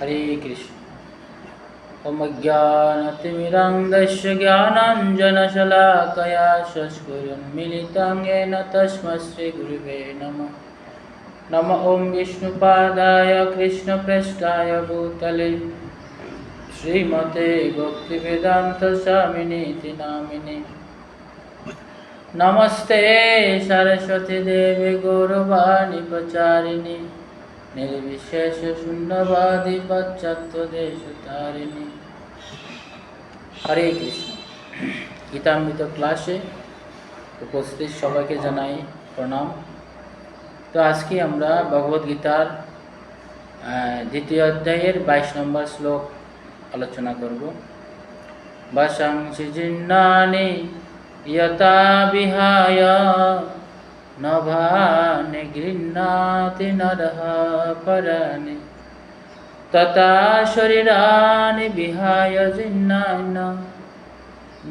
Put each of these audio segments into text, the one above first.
हरे कृष्ण ॐ ज्ञानतिमिरङ्गस्य ज्ञानाञ्जनशलाकया शस्कुरुन्मिलितं येन तस्मै श्रीगुरुवे नमः नम ॐ विष्णुपादाय कृष्णप्रेष्ठाय भूतले श्रीमते भक्तिवेदान्तस्वामिनीति नामिने नमस्ते सरस्वती देवी गौरवाणी प्रचारिणी নির্বিশেষ শূন্যবাদী পাশ্চাত্য দেশ তারিণী হরে কৃষ্ণ। গীতাম্বিত ক্লাসে উপস্থিত সবাইকে জানাই প্রণাম। তো আজকে আমরা ভগবদ গীতার দ্বিতীয় অধ্যায়ের বাইশ নম্বর শ্লোক আলোচনা করব। বাসাংসি জিন্নানি ইয়তা বিহায় নভানি গৃহ্ণাতি নরহ পরানি তথা শরীরানি বিহায় জিন্নান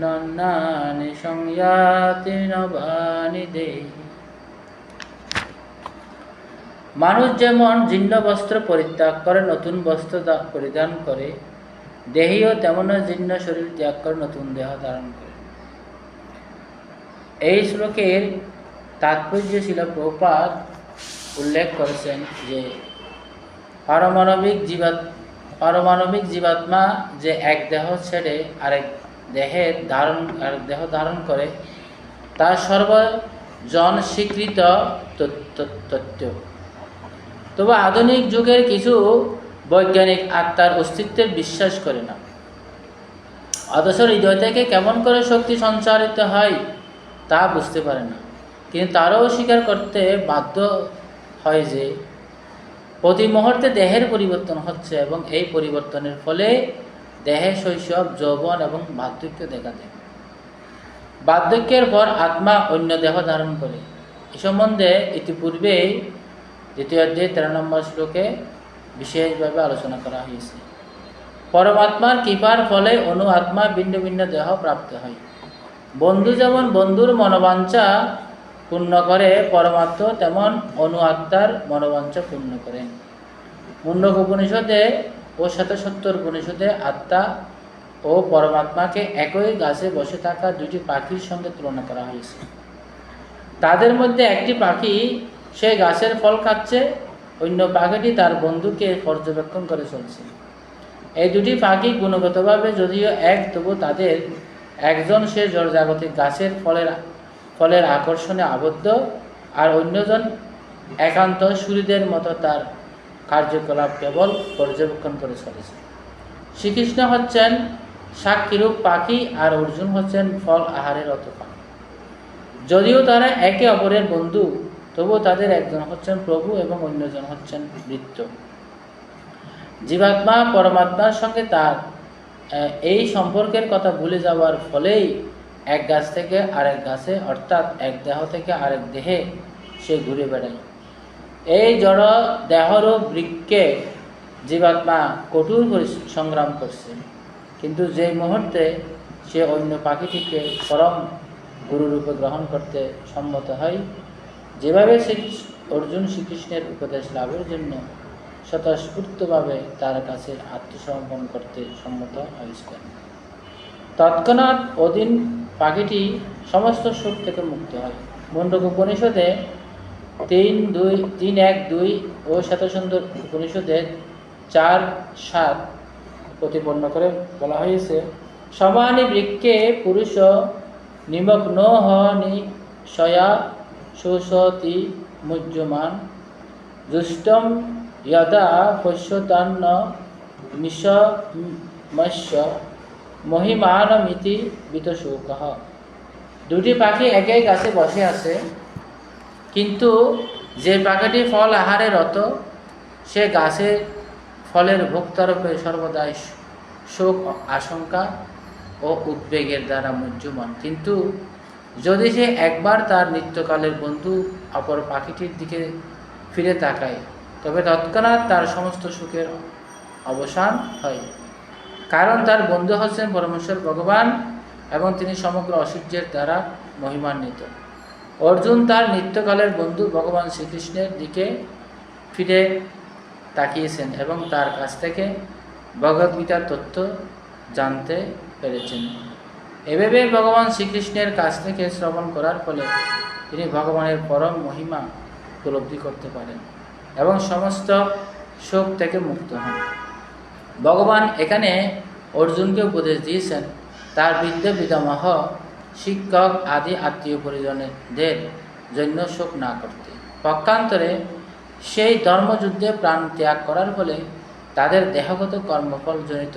নন্নানি সংয়াতি নবানি দেহি মানুষ যেমন জীর্ণ বস্ত্র পরিত্যাগ করে, নতুন বস্ত্র পরিধান করে, দেহীও তেমনও জীর্ণ শরীর ত্যাগ করে, নতুন দেহ ধারণ করে। এই শ্লোকের তাৎপর্য ছিল প্রপাত উল্লেখ করেছেন যে পারমাণবিক জীবাত পারমাণবিক জীবাত্মা যে এক দেহ ছেড়ে আরেক দেহের ধারণ আরেক দেহ ধারণ করে, তা সর্বজন স্বীকৃত তত্ত্ব। তবে আধুনিক যুগের কিছু বৈজ্ঞানিক আত্মার অস্তিত্বের বিশ্বাস করে না। অথচ হৃদয় থেকে কেমন করে শক্তি সঞ্চারিত হয় তা বুঝতে পারে না। কিন্তু তারাও স্বীকার করতে বাধ্য হয় যে প্রতি মুহূর্তে দেহের পরিবর্তন হচ্ছে এবং এই পরিবর্তনের ফলে দেহে শৈশব, যৌবন এবং বার্ধক্য দেখা দেয়। বার্ধক্যের পর আত্মা অন্য দেহ ধারণ করে। এ সম্বন্ধে ইতিপূর্বেই দ্বিতীয় অধ্যায় তেরো নম্বর শ্লোকে বিশেষভাবে আলোচনা করা হয়েছে। পরমাত্মার কৃপার ফলে অনু আত্মা ভিন্ন ভিন্ন দেহ প্রাপ্ত হয়। বন্ধু যেমন বন্ধুর মনোবাঞ্ছা পূর্ণ করে পরমাত্ম তেমন অনু আত্মার মনোবাঞ্ছা পূর্ণ করেন। মুন্ডক উপনিষদে ও শতসত্তর উপনিষদে আত্মা ও পরমাত্মাকে একই গাছে বসে থাকা দুটি পাখির সঙ্গে তুলনা করা হয়েছে। তাদের মধ্যে একটি পাখি সে গাছের ফল খাচ্ছে, অন্য পাখিটি তার বন্ধুকে পর্যবেক্ষণ করে চলছে। এই দুটি পাখি গুণগতভাবে যদিও এক, তবু তাদের একজন সে জড়জাগতিক গাছের ফলের ফলের আকর্ষণে আবদ্ধ আর অন্যজন একান্ত সূর্যদের মতো তার কার্যকলাপ কেবল পর্যবেক্ষণ করে চলেছে। শ্রীকৃষ্ণ হচ্ছেন সাক্ষীরূপ পাখি আর অর্জুন হচ্ছেন ফল আহারের অত পাখি যদিও তারা একে অপরের বন্ধু, তবুও তাদের একজন হচ্ছেন প্রভু এবং অন্যজন হচ্ছেন বৃত্ত জীবাত্মা, পরমাত্মার সঙ্গে তার এই সম্পর্কের কথা ভুলে যাওয়ার ফলেই এক গাছ থেকে আরেক গাছে, অর্থাৎ এক দেহ থেকে আরেক দেহে সে ঘুরে বেড়ায়। এই জড় দেহরও বৃক্ষে জীবাত্মা কঠোর সংগ্রাম করছে। কিন্তু যে মুহূর্তে সে অন্য পাখিটিকে পরম গুরুরূপে গ্রহণ করতে সম্মত হয়, যেভাবে শ্রী অর্জুন শ্রীকৃষ্ণের উপদেশ লাভের জন্য স্বতঃস্ফূর্তভাবে তার কাছে আত্মসমর্পণ করতে সম্মত হয়েছিলেন তৎক্ষণাৎ অধীন পাখিটি সমস্ত সুখ থেকে মুক্ত হয়। মণ্ডক উপনিষদে তিন দুই, তিন এক দুই ও শতসুন্দর উপনিষদে চার সাত প্রতিপন্ন করে বলা হয়েছে, সমানি বৃক্ষে পুরুষ নিমগ্ন হনি সয়া সুসতি মুজ্যমান দুষ্টম যদা পশ্যতান্ন নিশমস্য মহিমানমিতি বিতশোক দুটি পাখি একই গাছে বসে আছে, কিন্তু যে পাখিটি ফল আহারে রত, সে গাছের ফলের ভোক্তারূপে সর্বদাই শোক, আশঙ্কা ও উদ্বেগের দ্বারা মুহ্যমান কিন্তু যদি সে একবার তার নিত্যকালের বন্ধু অপর পাখিটির দিকে ফিরে তাকায়, তবে তৎক্ষণাৎ তার সমস্ত সুখের অবসান হয়। কারণ তার বন্ধু হচ্ছেন পরমেশ্বর ভগবান এবং তিনি সমগ্র ঐশ্বর্যের দ্বারা মহিমান্বিত। অর্জুন তার নিত্যকালের বন্ধু ভগবান শ্রীকৃষ্ণের দিকে ফিরে তাকিয়েছেন এবং তার কাছ থেকে ভগবদ্গীতার তথ্য জানতে পেরেছেন। এভাবে ভগবান শ্রীকৃষ্ণের কাছ থেকে শ্রবণ করার ফলে তিনি ভগবানের পরম মহিমা উপলব্ধি করতে পারেন এবং সমস্ত শোক থেকে মুক্ত হন। ভগবান এখানে অর্জুনকে উপদেশ দিয়েছেন। তার বৃদ্ধ পিতামহ শিক্ষক আদি আত্মীয় পরিজনদের জন্য শোক না করতে। পক্ষান্তরে সেই ধর্মযুদ্ধে প্রাণ ত্যাগ করার ফলে তাদের দেহগত কর্মফল জনিত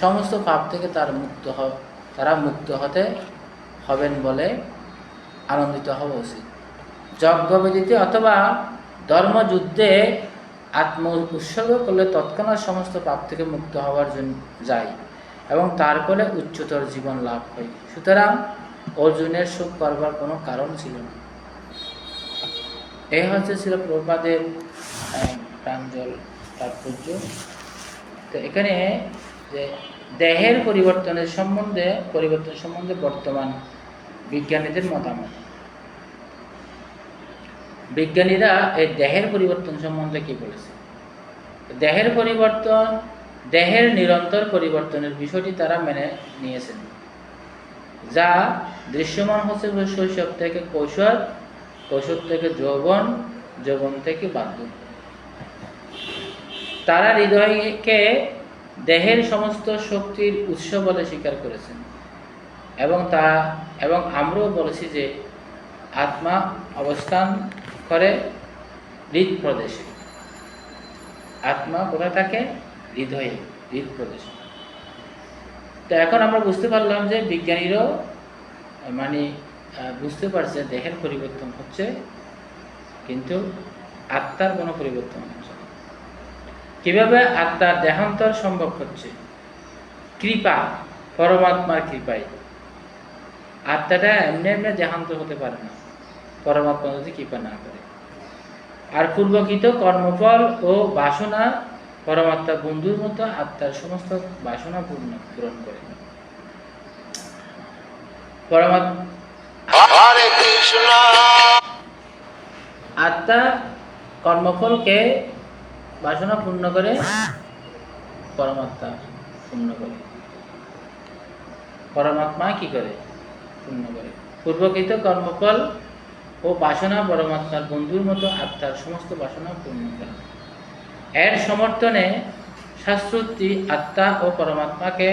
সমস্ত পাপ থেকে তার মুক্ত হ, তারা মুক্ত হতে হবেন বলে আনন্দিত হওয়া উচিত। যজ্ঞবেদিতে অথবা ধর্মযুদ্ধে আত্ম উৎসর্গ করলে তৎক্ষণাৎ সমস্ত পাপ থেকে মুক্ত হওয়ার জন্য যায় এবং তার ফলে উচ্চতর জীবন লাভ হয়। সুতরাং অর্জুনের সুখ করবার কোনো কারণ ছিল না। এই হচ্ছে ছিল প্রবাদের প্রাঞ্জল তাৎপর্য। তো এখানে যে দেহের পরিবর্তনের সম্বন্ধে, পরিবর্তন সম্বন্ধে বর্তমান বিজ্ঞানীদের মতামত। বিজ্ঞানীরা এই দেহের পরিবর্তন সম্বন্ধে কি বলেছে? দেহের পরিবর্তন, দেহের নিরন্তর পরিবর্তনের বিষয়টি তারা মেনে নিয়েছেন। যা দৃশ্যমান হচ্ছে শৈশব থেকে কৈশোর কৈশোর থেকে যৌবন যৌবন থেকে বার্ধক্য তারা হৃদয়কে দেহের সমস্ত শক্তির উৎস বলে স্বীকার করেছেন এবং তা, এবং আমরাও বলেছি যে আত্মা অবস্থান করে হৃদ প্রদেশে আত্মা কোথায় থাকে? হৃদয়ে হৃদ প্রদেশে তো এখন আমরা বুঝতে পারলাম যে বিজ্ঞানীরাও মানে বুঝতে পারছে দেহের পরিবর্তন হচ্ছে, কিন্তু আত্মার কোনো পরিবর্তন হচ্ছে। কীভাবে আত্মার দেহান্তর সম্ভব হচ্ছে? কৃপা, পরমাত্মার কৃপায়। আত্মাটা এমনি এমনি দেহান্তর হতে পারে না। পরমাত্মা যদি কৃপা না করে। আর পূর্বকৃত কর্মফল ও বাসনা পরমাত্মা বন্ধুর মতো আত্মার সমস্ত বাসনা পূর্ণ পূরণ করে। আত্মা কর্মফলকে বাসনা পূর্ণ করে পরমাত্মা পূর্ণ করে। পরমাত্মা কি করে? পূর্ণ করে। পূর্বকৃত কর্মফল ও বাসনা পরমাত্মার বন্ধুর মতো আত্মার সমস্ত বাসনা পূর্ণ করে এর সমর্থনে শাস্ত্রোক্তি আত্মা ও পরমাত্মাকে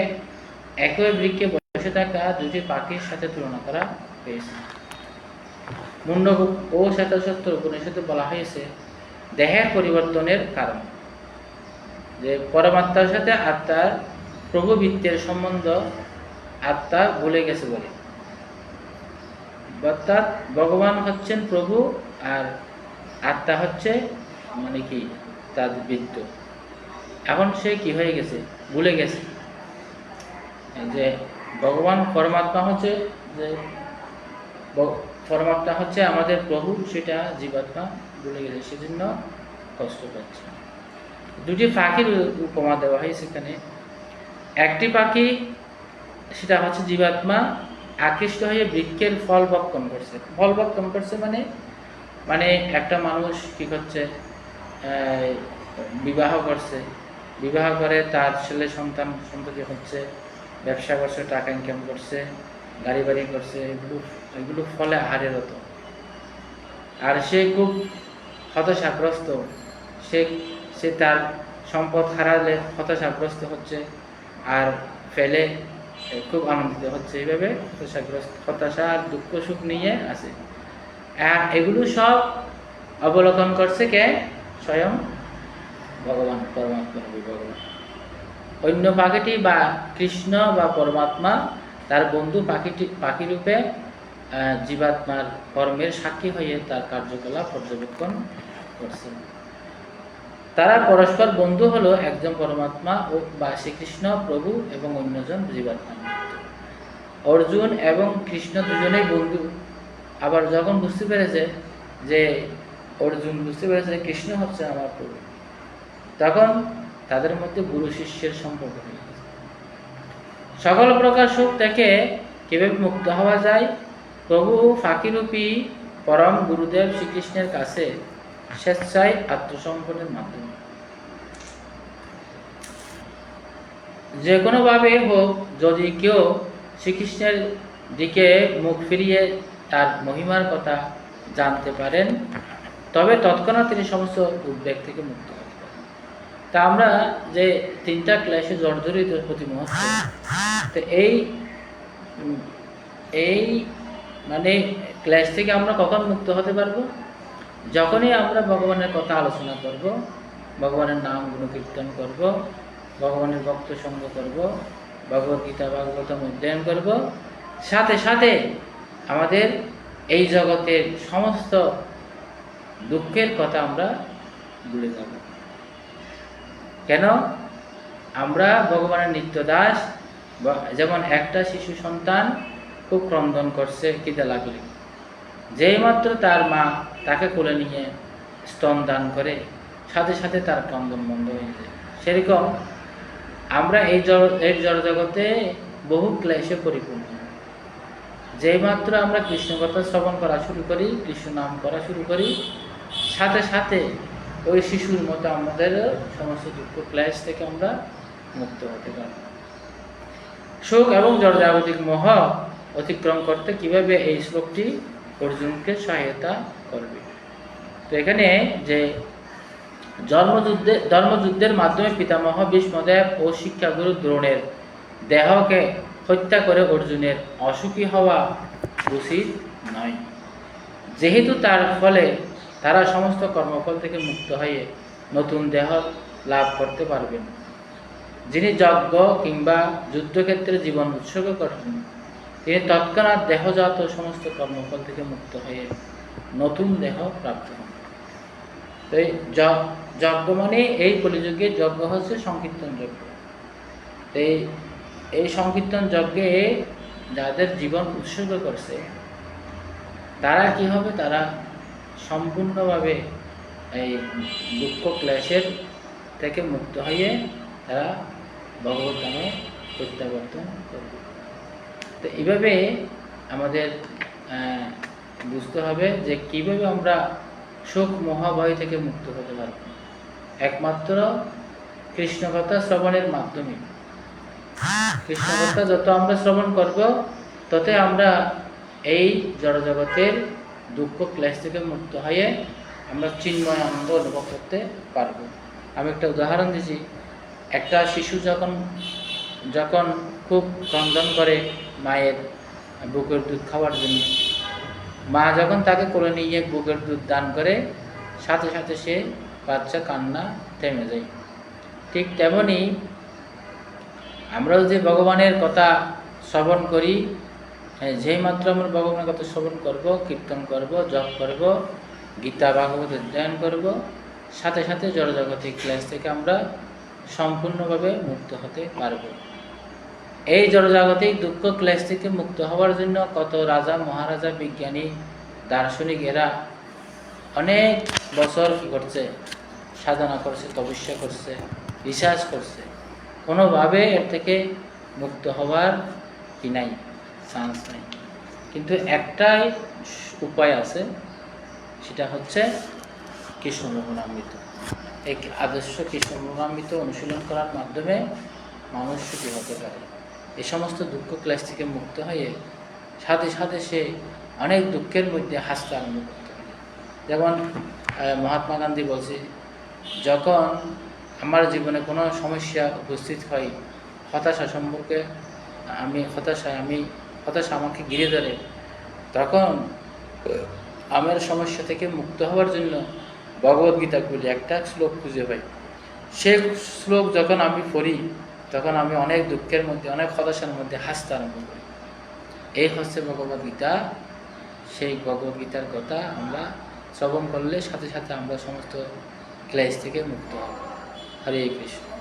একই বৃক্ষে বসে থাকা দুটি পাখির সাথে তুলনা করা হয়েছে। মুন্ডক ও শ্বেতসত্তর উপনিষদে বলা হয়েছে, দেহের পরিবর্তনের কারণ। যে পরমাত্মার সাথে আত্মার প্রভুবৃত্তের সম্বন্ধ আত্মা ভুলে গেছে বলে। অর্থাৎ ভগবান হচ্ছেন প্রভু আর আত্মা হচ্ছে মানে কি? তার বৃত্ত। এখন সে কি হয়ে গেছে? ভুলে গেছে। যে ভগবান পরমাত্মা হচ্ছে যে পরমাত্মা হচ্ছে আমাদের প্রভু, সেটা জীবাত্মা ভুলে গেছে, সেজন্য কষ্ট পাচ্ছে। দুটি পাখির উপমা দেওয়া হয়েছে সেখানে। একটি পাখি, সেটা হচ্ছে জীবাত্মা আকৃষ্ট হয়ে বৃক্ষের ফল ভক্ষণ করছে। ফল ভক্ষণ করছে মানে মানে একটা মানুষ কি করছে বিবাহ করছে। বিবাহ করে তার ছেলে সন্তান, সন্ততি হচ্ছে, ব্যবসা করছে, টাকা ইনকাম করছে, গাড়ি বাড়ি করছে, এগুলো এগুলো ফলে আহারের হতো আর সে খুব হতাশাগ্রস্ত। সে সে তার সম্পদ হারালে হতাশাগ্রস্ত হচ্ছে, আর ফেলে খুব আনন্দিত হচ্ছে এইভাবে। হতাশাগ্রস্ত হতাশা আর দুঃখ, সুখ নিয়ে আছে। আর এগুলো সব অবলোকন করছে কে? স্বয়ং ভগবান, পরমাত্মা ভগবান। অন্য পাখিটি বা কৃষ্ণ বা পরমাত্মা, তার বন্ধু পাখিটি পাখি রূপে জীবাত্মার কর্মের সাক্ষী হয়ে তার কার্যকলাপ পর্যবেক্ষণ করছে। তারা পরস্পর বন্ধু হলো একজন পরমাত্মা ও বা শ্রীকৃষ্ণ, প্রভু এবং অন্যজন জীবাত্মা। অর্জুন এবং কৃষ্ণ দুজনেই বন্ধু। আবার যখন বুঝতে পেরেছে যে অর্জুন বুঝতে পেরেছে কৃষ্ণ হচ্ছে আমার প্রভু, তখন তাদের মধ্যে গুরু শিষ্যের সম্পর্ক সকল প্রকার সুখ থেকে কীভাবে মুক্ত হওয়া যায়? প্রভু ফাঁকিরূপী পরম গুরুদেব শ্রীকৃষ্ণের কাছে স্বেচ্ছায় আত্মসংকটের মাধ্যমে। যে কোনোভাবে হোক, যদি কেউ শ্রীকৃষ্ণের দিকে মুখ ফিরিয়ে তার মহিমার কথা জানতে পারেন, তবে তৎক্ষণাৎ তিনি সমস্ত উদ্বেগ থেকে মুক্ত হতে পারেন। তা আমরা যে তিনটা ক্লাসে জর্জরিত প্রতি মুহূর্তে, তো এই এই মানে ক্লাস থেকে আমরা কখন মুক্ত হতে পারব? যখনই আমরা ভগবানের কথা আলোচনা করব, ভগবানের নাম গুণকীর্তন করব, ভগবানের ভক্ত সঙ্গ করব ভগবদ্গীতা ভাগবতম অধ্যয়ন করব, সাথে সাথে আমাদের এই জগতের সমস্ত দুঃখের কথা আমরা ভুলে যাব। কেন? আমরা ভগবানের নিত্য দাস যেমন একটা শিশু সন্তান খুব ক্রন্দন করছে, খিদে লাগলে। যেই মাত্র তার মা তাকে কোলে নিয়ে স্তন দান করে সাথে সাথে তার ক্রন্দন বন্ধ হয়ে যায়। সেরকম আমরা এই জড়, এই জড়জগতে বহু ক্লেশে পরিপূর্ণ। যেই মাত্র আমরা কৃষ্ণ কথা শ্রবণ করা শুরু করি, কৃষ্ণ নাম করা শুরু করি, সাথে সাথে ওই শিশুর মতো আমাদের সমস্ত দুঃখ, ক্লেশ থেকে আমরা মুক্ত হতে পারি। সুখ এবং জড়জাগতিক মোহ অতিক্রম করতে কীভাবে এই শ্লোকটি অর্জুনকে সহায়তা করবে। তো এখানে যে জন্মযুদ্ধে, ধর্মযুদ্ধের মাধ্যমে পিতামহ ভীষ্মদেব ও শিক্ষাগুরু দ্রোণের দেহকে হত্যা করে অর্জুনের অসুখী হওয়া উচিত নয়। যেহেতু তার ফলে তারা সমস্ত কর্মফল থেকে মুক্ত হয়ে নতুন দেহ লাভ করতে পারবেন। যিনি যজ্ঞ কিংবা যুদ্ধক্ষেত্রে জীবন উৎসর্গ করবেন তিনি তৎক্ষণাৎ দেহজাত সমস্ত কর্মফল থেকে মুক্ত হয়ে নতুন দেহ প্রাপ্ত হন। এই যজ্ঞ মানে এই কলিযুগে যজ্ঞ হচ্ছে সংকীর্তন যজ্ঞ। এই এই সংকীর্তন যজ্ঞে যাদের জীবন উৎসর্গ করছে, তারা কি হবে? তারা সম্পূর্ণভাবে এই দুঃখ ক্লেশের থেকে মুক্ত হয়ে তারা ভগবত নামে প্রত্যাবর্তন করবে। তো এইভাবে আমাদের বুঝতে হবে যে কীভাবে আমরা শোক মহাভয় থেকে মুক্ত হতে পারব একমাত্র কৃষ্ণকথা শ্রবণের মাধ্যমে। কৃষ্ণকথা যত আমরা শ্রবণ করব, ততই আমরা এই জড়জগতের দুঃখ ক্লেশ থেকে মুক্ত হয়ে আমরা চিন্ময় আনন্দ অনুভব করতে পারব। আমি একটা উদাহরণ দিচ্ছি একটা শিশু যখন যখন খুব ক্রন্দন করে মায়ের বুকের দুধ খাওয়ার জন্য। মা যখন তাকে কোলে নিয়ে বুকের দুধ দান করে সাথে সাথে সে বাচ্চা কান্না থেমে যায়। ঠিক তেমনি আমরাও যে ভগবানের কথা শ্রবণ করি হ্যাঁ, যেই মাত্র আমরা ভগবানের কথা শ্রবণ করব কীর্তন করব জপ করব গীতা ভাগবত অধ্যয়ন করব সাথে সাথে জড়জগতিক ক্লাস থেকে আমরা সম্পূর্ণভাবে মুক্ত হতে পারব। এই জড়জাগতিক দুঃখ ক্লেশ থেকে মুক্ত হওয়ার জন্য কত রাজা, মহারাজা, বিজ্ঞানী, দার্শনিক এরা অনেক বছর কি করছে? সাধনা করছে, তপস্যা করছে রিসার্চ করছে। কোনোভাবে এর থেকে মুক্ত হওয়ার কি নাই? চান্স নাই। কিন্তু একটাই উপায় আছে, সেটা হচ্ছে কৃষ্ণ মোহনামৃত এই আদর্শ কৃষ্ণ অনুশীলন করার মাধ্যমে মানুষ সুখী হতে পারে। এই সমস্ত দুঃখ ক্লাস থেকে মুক্ত হয়ে সাথে সাথে সে অনেক দুঃখের মধ্যে হাসতে আরম্ভ করতে পারে। যেমন মহাত্মা গান্ধী বলছে, যখন আমার জীবনে কোনো সমস্যা উপস্থিত হয়, হতাশা সম্পর্কে আমি হতাশায় আমি হতাশা আমাকে ঘিরে ধরে, তখন আমার সমস্যা থেকে মুক্ত হওয়ার জন্য ভগবদ্গীতা খুঁজে একটা শ্লোক খুঁজে পাই। সে শ্লোক যখন আমি পড়ি তখন আমি অনেক দুঃখের মধ্যে, অনেক হতাশার মধ্যে হাসতে আরম্ভ করি। এই হচ্ছে ভগবদ্গীতা সেই ভগবদ্গীতার কথা আমরা শ্রবণ করলে সাথে সাথে আমরা সমস্ত ক্লেশ থেকে মুক্ত হব। হরে কৃষ্ণ।